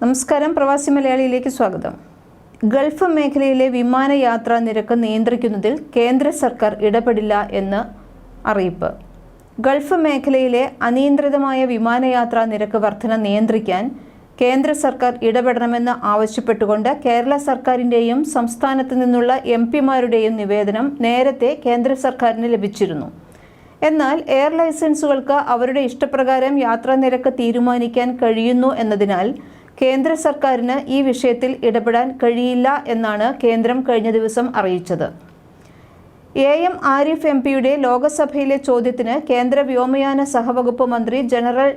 നമസ്കാരം. പ്രവാസി മലയാളിയിലേക്ക് സ്വാഗതം. ഗൾഫ് മേഖലയിലെ വിമാനയാത്രാ നിരക്ക് നിയന്ത്രിക്കുന്നതിൽ കേന്ദ്ര സർക്കാർ ഇടപെടില്ല എന്ന് അറിയിപ്പ്. ഗൾഫ് മേഖലയിലെ അനിയന്ത്രിതമായ വിമാനയാത്രാ നിരക്ക് വർധന നിയന്ത്രിക്കാൻ കേന്ദ്ര സർക്കാർ ഇടപെടണമെന്ന് ആവശ്യപ്പെട്ടുകൊണ്ട് കേരള സർക്കാരിന്റെയും സംസ്ഥാനത്ത് നിന്നുള്ള എം പിമാരുടെയും നിവേദനം നേരത്തെ കേന്ദ്ര സർക്കാരിന് ലഭിച്ചിരുന്നു. എന്നാൽ എയർ ലൈസൻസുകൾക്ക് അവരുടെ ഇഷ്ടപ്രകാരം യാത്രാ നിരക്ക് തീരുമാനിക്കാൻ കഴിയുന്നു എന്നതിനാൽ കേന്ദ്ര സർക്കാരിന് ഈ വിഷയത്തിൽ ഇടപെടാൻ കഴിയില്ല എന്നാണ് കേന്ദ്രം കഴിഞ്ഞ ദിവസം അറിയിച്ചത്. എ എം ആരിഫ് എം പിയുടെ ലോകസഭയിലെ ചോദ്യത്തിന് കേന്ദ്ര വ്യോമയാന സഹവകുപ്പ് മന്ത്രി general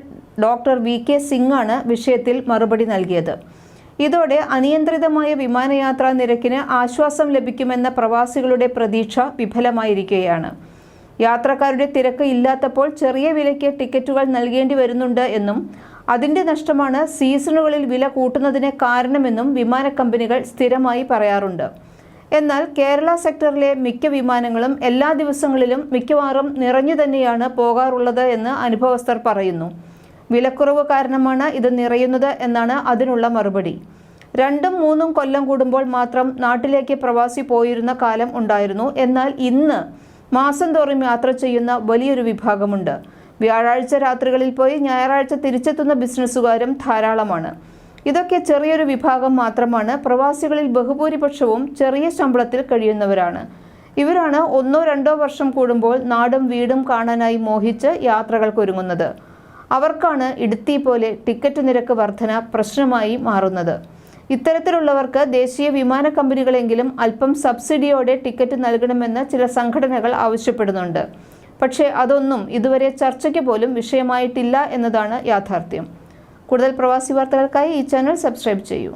doctor V K Singh ആണ് വിഷയത്തിൽ മറുപടി നൽകിയത്. ഇതോടെ അനിയന്ത്രിതമായ വിമാനയാത്രാ നിരക്കിന് ആശ്വാസം ലഭിക്കുമെന്ന പ്രവാസികളുടെ പ്രതീക്ഷ വിഫലമായിരിക്കുകയാണ്. യാത്രക്കാരുടെ തിരക്ക് ഇല്ലാത്തപ്പോൾ ചെറിയ വിലയ്ക്ക് ടിക്കറ്റുകൾ നൽകേണ്ടി വരുന്നുണ്ട് എന്നും അതിന്റെ നഷ്ടമാണ് സീസണുകളിൽ വില കൂട്ടുന്നതിന് കാരണമെന്നും വിമാന കമ്പനികൾ സ്ഥിരമായി പറയാറുണ്ട്. എന്നാൽ കേരള സെക്ടറിലെ മിക്ക വിമാനങ്ങളും എല്ലാ ദിവസങ്ങളിലും മിക്കവാറും നിറഞ്ഞു തന്നെയാണ് പോകാറുള്ളത് എന്ന് അനുഭവസ്ഥർ പറയുന്നു. വിലക്കുറവ് കാരണമാണ് ഇത് നിറയുന്നത് എന്നാണ് അതിനുള്ള മറുപടി. രണ്ടും മൂന്നും കൊല്ലം കൂടുമ്പോൾ മാത്രം നാട്ടിലേക്ക് പ്രവാസി പോയിരുന്ന കാലം ഉണ്ടായിരുന്നു. എന്നാൽ ഇന്ന് മാസം തോറും യാത്ര ചെയ്യുന്ന വലിയൊരു വിഭാഗമുണ്ട്. വ്യാഴാഴ്ച രാത്രികളിൽ പോയി ഞായറാഴ്ച തിരിച്ചെത്തുന്ന ബിസിനസ്സുകാരും ധാരാളമാണ്. ഇതൊക്കെ ചെറിയൊരു വിഭാഗം മാത്രമാണ്. പ്രവാസികളിൽ ബഹുഭൂരിപക്ഷവും ചെറിയ ശമ്പളത്തിൽ കഴിയുന്നവരാണ്. ഇവരാണ് ഒന്നോ രണ്ടോ വർഷം കൂടുമ്പോൾ നാടും വീടും കാണാനായി മോഹിച്ച് യാത്രകൾക്കൊരുങ്ങുന്നത്. അവർക്കാണ് ഇടുത്തി പോലെ ടിക്കറ്റ് നിരക്ക് വർധന പ്രശ്നമായി മാറുന്നത്. ഇത്തരത്തിലുള്ളവർക്ക് ദേശീയ വിമാന കമ്പനികളെങ്കിലും അല്പം സബ്സിഡിയോടെ ടിക്കറ്റ് നൽകണമെന്ന് ചില സംഘടനകൾ ആവശ്യപ്പെടുന്നുണ്ട്. പക്ഷേ അതൊന്നും ഇതുവരെ ചർച്ചയ്ക്ക് പോലും വിഷയമായിട്ടില്ല എന്നതാണ് യാഥാർത്ഥ്യം. കൂടുതൽ പ്രവാസി വാർത്തകൾക്കായി ഈ ചാനൽ സബ്സ്ക്രൈബ് ചെയ്യൂ.